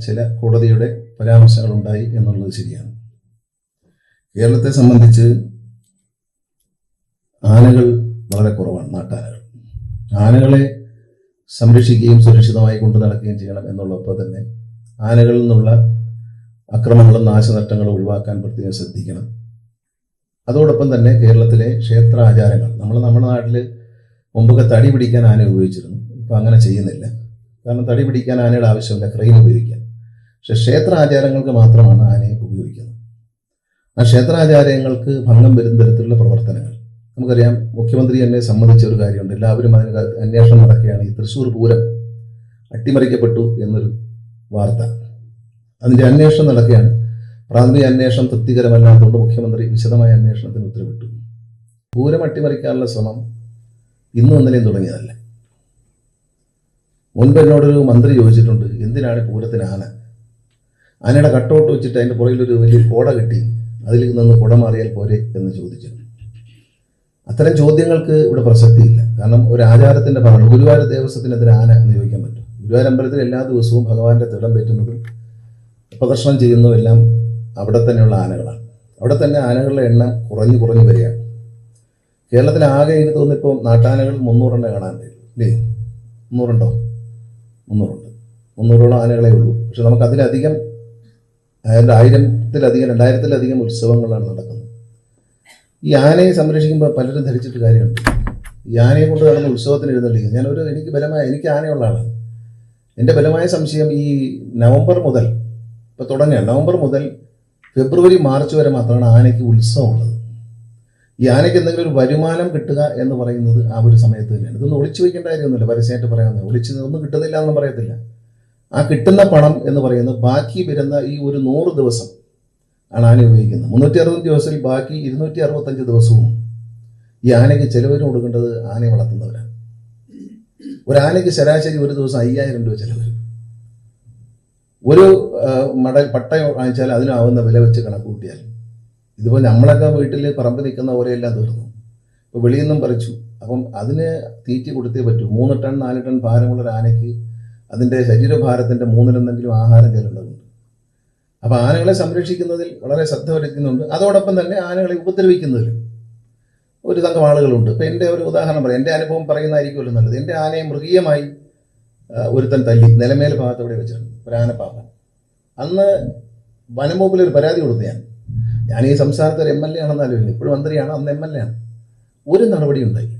ചില കോടതിയുടെ പരാമർശങ്ങൾ ഉണ്ടായി എന്നുള്ളത് ശരിയാണ്. കേരളത്തെ സംബന്ധിച്ച് ആനകൾ വളരെ കുറവാണ് നാട്ടാനകൾ. ആനകളെ സംരക്ഷിക്കുകയും സുരക്ഷിതമായി കൊണ്ടു നടക്കുകയും ചെയ്യണം എന്നുള്ളപ്പോൾ തന്നെ ആനകളിൽ നിന്നുള്ള അക്രമങ്ങളും നാശനഷ്ടങ്ങളും ഒഴിവാക്കാൻ പ്രത്യേകം ശ്രദ്ധിക്കണം. അതോടൊപ്പം തന്നെ കേരളത്തിലെ ക്ഷേത്ര ആചാരങ്ങൾ നമ്മൾ നമ്മുടെ നാട്ടിൽ മുമ്പൊക്കെ തടി പിടിക്കാൻ ആന ഉപയോഗിച്ചിരുന്നു. ഇപ്പം അങ്ങനെ ചെയ്യുന്നില്ല. കാരണം തടി പിടിക്കാൻ ആനയുടെ ആവശ്യമില്ല ക്രെയിൻ ഉപയോഗിക്കാൻ. പക്ഷെ ക്ഷേത്ര ആചാരങ്ങൾക്ക് മാത്രമാണ് ആനയെ ഉപയോഗിക്കുന്നത്. ആ ക്ഷേത്രാചാരങ്ങൾക്ക് ഭംഗം വരുന്ന തരത്തിലുള്ള പ്രവർത്തനങ്ങൾ. നമുക്കറിയാം മുഖ്യമന്ത്രി എന്നെ സമ്മതിച്ച ഒരു കാര്യമുണ്ട്. എല്ലാവരും അതിന് അന്വേഷണം നടക്കുകയാണ്. ഈ തൃശ്ശൂർ പൂരം അട്ടിമറിക്കപ്പെട്ടു എന്നൊരു വാർത്ത. അതിന്റെ അന്വേഷണം നടക്കുകയാണ്. പ്രാഥമിക അന്വേഷണം തൃപ്തികരമല്ലാത്തതുകൊണ്ട് മുഖ്യമന്ത്രി വിശദമായ അന്വേഷണത്തിന് ഉത്തരവിട്ടു. പൂരം അട്ടിമറിക്കാനുള്ള ശ്രമം ഇന്നും ഇന്നലെയും തുടങ്ങിയതല്ല. മുൻപ് എന്നോടൊരു മന്ത്രി ചോദിച്ചിട്ടുണ്ട് എന്തിനാണ് പൂരത്തിന് ആന? ആനയുടെ കട്ടൗട്ട് വെച്ചിട്ട് അതിന്റെ പുറകിലൊരു വലിയ കോട കെട്ടി അതിലേക്ക് നിന്ന് കുട മാറിയാൽ പോരെ എന്ന് ചോദിച്ചു അത്തരം ചോദ്യങ്ങൾക്ക് ഇവിടെ പ്രസക്തിയില്ല. കാരണം ഒരു ആചാരത്തിന്റെ ഭാഗം ഗുരുവായൂർ ദേവസ്വത്തിനെതിരെ ആന എന്ന് ചോദിക്കാൻ പറ്റും. ഗുരുവായൂർ അമ്പലത്തിൽ എല്ലാ ദിവസവും ഭഗവാന്റെ തിടം പറ്റുന്നതും പ്രദർശനം ചെയ്യുന്നതും എല്ലാം അവിടെ തന്നെയുള്ള ആനകളാണ്. അവിടെ തന്നെ ആനകളുടെ എണ്ണം കുറഞ്ഞു കുറഞ്ഞു വരികയാണ്. കേരളത്തിൽ ആകെ എനിക്ക് തോന്നുന്നു ഇപ്പോൾ നാട്ടാനകൾ മുന്നൂറെണ്ണം കാണാനുണ്ട് അല്ലേ മുന്നൂറുണ്ടോ? മുന്നൂറുണ്ട്. മുന്നൂറോളം ആനകളെ ഉള്ളൂ. പക്ഷെ നമുക്ക് അതിലധികം അതായത് ആയിരത്തിലധികം രണ്ടായിരത്തിലധികം ഉത്സവങ്ങളാണ് നടക്കുന്നത്. ഈ ആനയെ സംരക്ഷിക്കുമ്പോൾ പലരും ധരിച്ചിട്ട് കാര്യമുണ്ട്. ഈ ആനയെ കൊണ്ട് നടന്ന ഉത്സവത്തിന് എഴുന്നള്ളിക്കും ഞാനൊരു എനിക്ക് ബലമായ എനിക്ക് ആനയുള്ള ആളാണ്. എന്റെ ബലമായ സംശയം ഈ നവംബർ മുതൽ ഇപ്പോൾ തുടങ്ങിയ നവംബർ മുതൽ ഫെബ്രുവരി മാർച്ച് വരെ മാത്രമാണ് ആനയ്ക്ക് ഉത്സവമുള്ളത്. ഈ ആനയ്ക്ക് എന്തെങ്കിലും ഒരു വരുമാനം കിട്ടുക എന്ന് പറയുന്നത് ആ ഒരു സമയത്ത് തന്നെയാണ്. ഇതൊന്നും ഒളിച്ചു വയ്ക്കേണ്ട കാര്യമൊന്നുമില്ല. പരസ്യമായിട്ട് പറയാവുന്നത് ഒളിച്ച് ഒന്നും കിട്ടുന്നില്ല എന്നും പറയത്തില്ല. ആ കിട്ടുന്ന പണം എന്ന് പറയുന്നത് ബാക്കി വരുന്ന ഈ ഒരു നൂറ് ദിവസം ആണ് ആന ഉപയോഗിക്കുന്നത്. മുന്നൂറ്റി അറുപത് ദിവസത്തിൽ ബാക്കി ഇരുന്നൂറ്റി അറുപത്തഞ്ച് ദിവസവും ഈ ആനയ്ക്ക് ചെലവിന് കൊടുക്കേണ്ടത് ആനയെ വളർത്തുന്നവരാണ്. ഒരു ആനയ്ക്ക് ശരാശരി ഒരു ദിവസം അയ്യായിരം രൂപ ചെലവ് വരും ഒരു മട മടൽ പട്ട വാങ്ങിച്ചാൽ അതിനാവുന്ന വില വെച്ച് കണക്ക് കൂട്ടിയാൽ ഇതുപോലെ നമ്മളൊക്കെ വീട്ടിൽ പറമ്പ് നിൽക്കുന്ന പോലെയെല്ലാം തീർന്നു. ഇപ്പോൾ വെളിയിൽ നിന്നും പറിച്ചു. അപ്പം അതിന് തീറ്റി കൊടുത്തേ പറ്റൂ. മൂന്ന് ടൺ നാല് ടൺ ഭാരമുള്ള ഒരു ആനയ്ക്ക് അതിന്റെ ശരീരഭാരത്തിന്റെ മൂന്നിലൊന്നെങ്കിലും ആഹാരം ചെല്ലേണ്ടതുണ്ട്. അപ്പോൾ ആനകളെ സംരക്ഷിക്കുന്നതിൽ വളരെ ശ്രദ്ധ വരുത്തുന്നുണ്ട്. അതോടൊപ്പം തന്നെ ആനകളെ ഉപദ്രവിക്കുന്നതിലും ഒരു സംഘം ആളുകളുണ്ട്. ഇപ്പം എന്റെ ഒരു ഉദാഹരണം പറയാം. എന്റെ അനുഭവം പറയുന്നതായിരിക്കുമല്ലോ നല്ലത്. എന്റെ ആനയെ മൃഗീയമായി ഒരുത്തൻ തല്ലി നിലമേൽ ഭാഗത്ത് ഇവിടെ വെച്ചിട്ടുണ്ട്. ഒരു ആനപ്പാപ്പ അന്ന് വനംവകുപ്പിൽ ഒരു പരാതി കൊടുത്തു ഞാൻ. ഞാൻ ഈ സംസ്ഥാനത്ത് ഒരു എം എൽ എ ആണെന്ന് ആലോചിക്കുന്നു. ഇപ്പോഴും മന്ത്രിയാണ് അന്ന് എം എൽ എ ആണ്. ഒരു നടപടി ഉണ്ടായി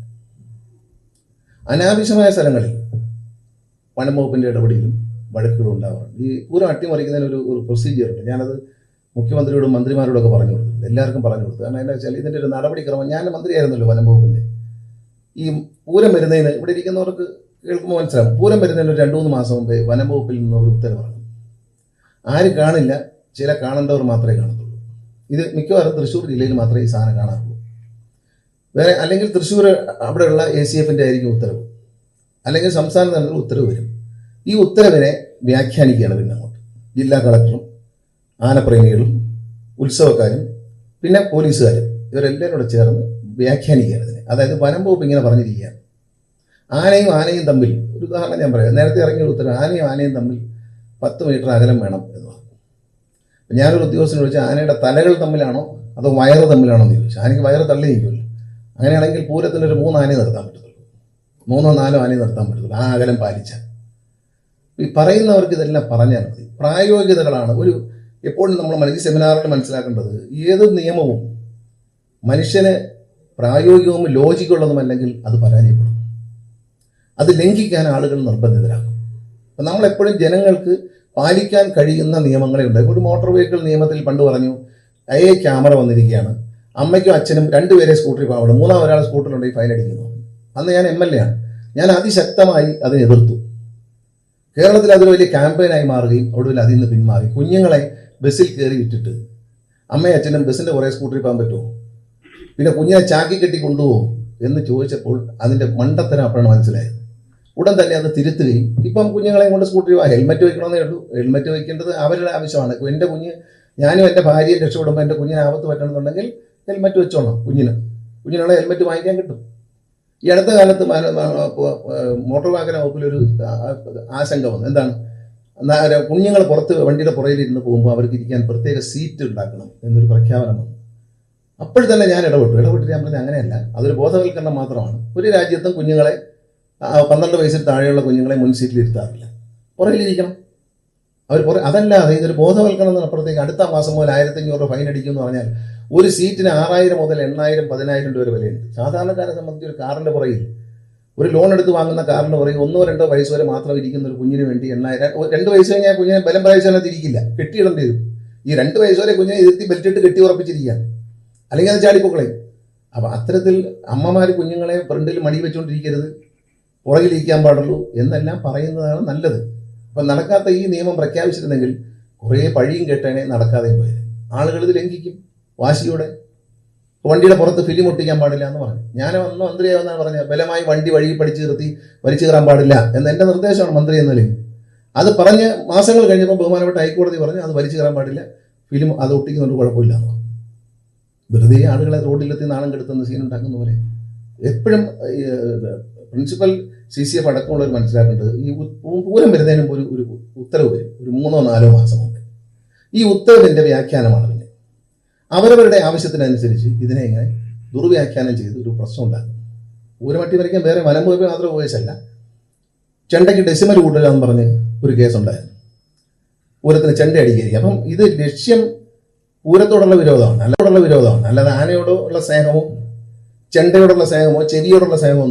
അനാവശ്യമായ സ്ഥലങ്ങളിൽ വനംവകുപ്പിന്റെ ഇടപെടലും വഴക്കുകളും ഉണ്ടാവാറുണ്ട്. ഈ ഒരു അട്ടിമറിക്കുന്നതിന് ഒരു ഒരു പ്രൊസീജിയർ ഉണ്ട്. ഞാനത് മുഖ്യമന്ത്രിയോടും മന്ത്രിമാരോടൊക്കെ പറഞ്ഞു കൊടുത്തിട്ടുണ്ട്. എല്ലാവർക്കും പറഞ്ഞു കൊടുത്തു. കാരണം എന്താ വെച്ചാൽ ഇതിന്റെ ഒരു നടപടിക്രമം ഞാൻ മന്ത്രിയായിരുന്നല്ലോ വനംവകുപ്പിന്റെ ഈ പൂരം വരുന്നതിന് ഇവിടെ ഇരിക്കുന്നവർക്ക് കേൾക്കുമ്പോൾ മനസ്സിലാവും. പൂരം വരുന്നതിന് ഒരു രണ്ട് മൂന്ന് മാസം മുമ്പേ വനംവകുപ്പിൽ നിന്ന് ഒരു ഉത്തരവ് ഇറങ്ങും ആരും കാണില്ല ചില കാണേണ്ടവർ മാത്രമേ കാണത്തുള്ളൂ. ഇത് മിക്കവാറും തൃശ്ശൂർ ജില്ലയിൽ മാത്രമേ ഈ സാധനം കാണാറുള്ളൂ. വേറെ അല്ലെങ്കിൽ തൃശ്ശൂർ അവിടെയുള്ള എ സി എഫിന്റെ ആയിരിക്കും ഉത്തരവ്. അല്ലെങ്കിൽ സംസ്ഥാന തലത്തിൽ ഉത്തരവ് വരും. ഈ ഉത്തരവിനെ വ്യാഖ്യാനിക്കുകയാണ് പിന്നെ അങ്ങോട്ട് ജില്ലാ കളക്ടറും ആനപ്രേമികളും ഉത്സവക്കാരും പിന്നെ പോലീസുകാരും ഇവരെല്ലാവരും കൂടെ ചേർന്ന് വ്യാഖ്യാനിക്കുകയാണ് ഇതിനെ. അതായത് വനം വകുപ്പ് ഇങ്ങനെ പറഞ്ഞിരിക്കുകയാണ്. ആനയും ആനയും തമ്മിൽ ഒരു ഉദാഹരണം ഞാൻ പറയാം. നേരത്തെ ഇറങ്ങിയ ഉത്തരവ് ആനയും ആനയും തമ്മിൽ പത്ത് മീറ്റർ അകലം വേണം എന്ന് പറഞ്ഞു. ഞാനൊരു ഉദ്യോഗസ്ഥനെ വിളിച്ച് ആനയുടെ തലകൾ തമ്മിലാണോ അതോ വയറ് തമ്മിലാണോ എന്ന് ചോദിച്ചു. ആനയ്ക്ക് വയറ് തള്ളി നിൽക്കുമല്ലോ. അങ്ങനെയാണെങ്കിൽ പൂരത്തിൽ ഒരു മൂന്ന് ആനയെ നിർത്താൻ പറ്റത്തുള്ളൂ. മൂന്നോ നാലോ ആനയെ നിർത്താൻ പറ്റില്ല ആ അകലം പാലിച്ചാൽ ഈ പറയുന്നവർക്ക് ഇതെല്ലാം പറഞ്ഞാൽ മതി. പ്രായോഗികതകളാണ്. ഒരു എപ്പോഴും നമ്മൾ മനസ്സിൽ സെമിനാറിൽ മനസ്സിലാക്കേണ്ടത് ഏത് നിയമവും മനുഷ്യന് പ്രായോഗികവും ലോജിക്കുള്ളതുമല്ലെങ്കിൽ അത് പരാജയപ്പെടും. അത് ലംഘിക്കാൻ ആളുകൾ നിർബന്ധിതരാകും. അപ്പം നമ്മളെപ്പോഴും ജനങ്ങൾക്ക് പാലിക്കാൻ കഴിയുന്ന നിയമങ്ങളെ ഉണ്ട്. ഒരു മോട്ടോർ വെഹിക്കിൾ നിയമത്തിൽ പണ്ട് പറഞ്ഞു ഐ ക്യാമറ വന്നിരിക്കുകയാണ്. അമ്മയ്ക്കും അച്ഛനും രണ്ടുപേരെ സ്കൂട്ടറിൽ പോകണം മൂന്നാം ഒരാൾ സ്കൂട്ടറിലുണ്ടെങ്കിൽ ഫൈൻ അടിക്കുന്നു. അന്ന് ഞാൻ എം എൽ എ ആണ്. ഞാൻ അതിശക്തമായി അതിനെ എതിർത്തു. കേരളത്തിൽ അതൊരു വലിയ ക്യാമ്പയിനായി മാറുകയും ഒടുവിൽ അതിൽ നിന്ന് പിന്മാറി. കുഞ്ഞുങ്ങളെ ബസ്സിൽ കയറി വിട്ടിട്ട് അമ്മയും അച്ഛനും ബസ്സിന്റെ കുറേ സ്കൂട്ടറിൽ പോകാൻ പറ്റുമോ? പിന്നെ കുഞ്ഞിനെ ചാക്കി കെട്ടി കൊണ്ടുപോകും എന്ന് ചോദിച്ചപ്പോൾ അതിന്റെ മണ്ടത്തരം അപ്പോഴാണ് മനസ്സിലായത്. ഉടൻ തന്നെ അത് തിരുത്തുകയും ഇപ്പം കുഞ്ഞുങ്ങളെ കൊണ്ട് സ്കൂട്ടറിൽ പോകാം ഹെൽമെറ്റ് വയ്ക്കണമെന്നേ ഉള്ളൂ. ഹെൽമെറ്റ് വയ്ക്കേണ്ടത് അവരുടെ ആവശ്യമാണ്. എന്റെ കുഞ്ഞ് ഞാനും എന്റെ ഭാര്യയും രക്ഷപ്പെടുമ്പോൾ എന്റെ കുഞ്ഞിനെ ആപത്ത് പറ്റണമെന്നുണ്ടെങ്കിൽ ഹെൽമെറ്റ് വെച്ചോണം കുഞ്ഞിന്. കുഞ്ഞിനുള്ള ഹെൽമെറ്റ് വാങ്ങിക്കാൻ കിട്ടും. ഈ അടുത്ത കാലത്ത് മോട്ടോർ വാഹന വകുപ്പിലൊരു ആശങ്ക വന്നു. എന്താണ്? കുഞ്ഞുങ്ങൾ പുറത്ത് വണ്ടിയുടെ പുറയിലിരുന്ന് പോകുമ്പോൾ അവർക്ക് ഇരിക്കാൻ പ്രത്യേക സീറ്റ് ഉണ്ടാക്കണം എന്നൊരു പ്രഖ്യാപനം വന്നു. അപ്പോൾ തന്നെ ഞാൻ ഇടപെട്ടു. ഇടപെട്ടിട്ട് ഞാൻ പറഞ്ഞത് അങ്ങനെയല്ല. അതൊരു ബോധവൽക്കരണം മാത്രമാണ്. ഒരു രാജ്യത്തും കുഞ്ഞുങ്ങളെ പന്ത്രണ്ട് വയസ്സിൽ താഴെയുള്ള കുഞ്ഞുങ്ങളെ മുൻ സീറ്റിൽ ഇരുത്താറില്ല. പുറയിലിരിക്കണം അവർ പുറ അതല്ലാതെ ഇതൊരു ബോധവൽക്കരണം എന്നപ്പുറത്തേക്ക് അടുത്ത മാസം മുതൽ ആയിരത്തഞ്ഞൂറ് ഫൈൻ അടിക്കും എന്ന് പറഞ്ഞാൽ ഒരു സീറ്റിന് ആറായിരം മുതൽ എണ്ണായിരം പതിനായിരം രൂപ വരെ വിലയുണ്ട്. സാധാരണക്കാരെ സംബന്ധിച്ച് ഒരു കാറിന്റെ പുറകിൽ ഒരു ലോൺ എടുത്ത് വാങ്ങുന്ന കാറിന്റെ പുറകിൽ ഒന്നോ രണ്ടോ വയസ്സ് വരെ മാത്രം ഇരിക്കുന്ന ഒരു കുഞ്ഞിന് വേണ്ടി എണ്ണായിരം രണ്ട് വയസ്സ് കഴിഞ്ഞാൽ കുഞ്ഞിനെ ബലം പ്രായത്തിനകത്ത് ഇരിക്കില്ല. കെട്ടിയിടേണ്ടി വരും. ഈ രണ്ട് വയസ്സ് വരെ കുഞ്ഞിനെ ഇരുത്തി ബെൽറ്റിട്ട് കെട്ടി ഉറപ്പിച്ചിരിക്കുകയാണ് അല്ലെങ്കിൽ അത് ചാടിപ്പൊക്കളയും അപ്പം അത്തരത്തിൽ അമ്മമാർ കുഞ്ഞുങ്ങളെ ഫ്രണ്ടിൽ മടി വെച്ചുകൊണ്ടിരിക്കരുത് പുറകിലിരിക്കാൻ പാടുള്ളൂ എന്നെല്ലാം പറയുന്നതാണ് നല്ലത്. അപ്പം നടക്കാത്ത ഈ നിയമം പ്രഖ്യാപിച്ചിരുന്നെങ്കിൽ കുറേ പഴിയും കേട്ടേനെ നടക്കാതെ പോയത്. ആളുകൾ ഇത് ലംഘിക്കും. വാശിയോടെ വണ്ടിയുടെ പുറത്ത് ഫിലിം ഒട്ടിക്കാൻ പാടില്ല എന്ന് പറഞ്ഞു. ഞാൻ അന്ന് മന്ത്രിയാവുന്നാണ് പറഞ്ഞത് ബലമായി വണ്ടി വഴി പഠിച്ചു നിർത്തി വലിച്ചു കയറാൻ പാടില്ല എന്ന് എന്റെ നിർദ്ദേശമാണ് മന്ത്രി എന്ന നിലയിൽ. അത് പറഞ്ഞ് മാസങ്ങൾ കഴിഞ്ഞപ്പോൾ ബഹുമാനപ്പെട്ട ഹൈക്കോടതി പറഞ്ഞു അത് വലിച്ചു കയറാൻ പാടില്ല ഫിലിം അത് ഒട്ടിക്കുന്നുണ്ട് കുഴപ്പമില്ല എന്ന് പറഞ്ഞു. വെറുതെ ആളുകളെ റോഡിലെത്തി നാണം കെടുത്തുന്ന സീൻ ഉണ്ടാക്കുന്ന പോലെ. എപ്പോഴും പ്രിൻസിപ്പൽ സി സി എഫ് അടക്കമുള്ളവർ മനസ്സിലാക്കേണ്ടത് ഈ പൂരം വരുന്നതിന് ഒരു ഒരു ഉത്തരവ് വരും. ഒരു മൂന്നോ നാലോ മാസം മുമ്പ്. ഈ ഉത്തരവിന്റെ വ്യാഖ്യാനമാണ് അവരവരുടെ ആവശ്യത്തിനനുസരിച്ച് ഇതിനെ ഇങ്ങനെ ദുർവ്യാഖ്യാനം ചെയ്ത് ഒരു പ്രശ്നം ഉണ്ടാക്കും ഊരമട്ടി വരയ്ക്കാൻ വേറെ മലമ്പൂരി മാത്രം ഉപയോഗിച്ചല്ല. ചെണ്ടയ്ക്ക് ഡെസിമൽ കൂടുതലാന്ന് പറഞ്ഞ് ഒരു കേസുണ്ടായിരുന്നു പൂരത്തിന് ചെണ്ട അടിക്കുക അപ്പം ഇത് ലക്ഷ്യം പൂരത്തോടുള്ള വിരോധമാണ് അല്ലോടുള്ള വിരോധമാണ്. അല്ലാതെ ആനയോടുള്ള സ്നേഹമോ ചെണ്ടയോടുള്ള സ്നേഹമോ ചെവിയോടുള്ള സ്നേഹമോ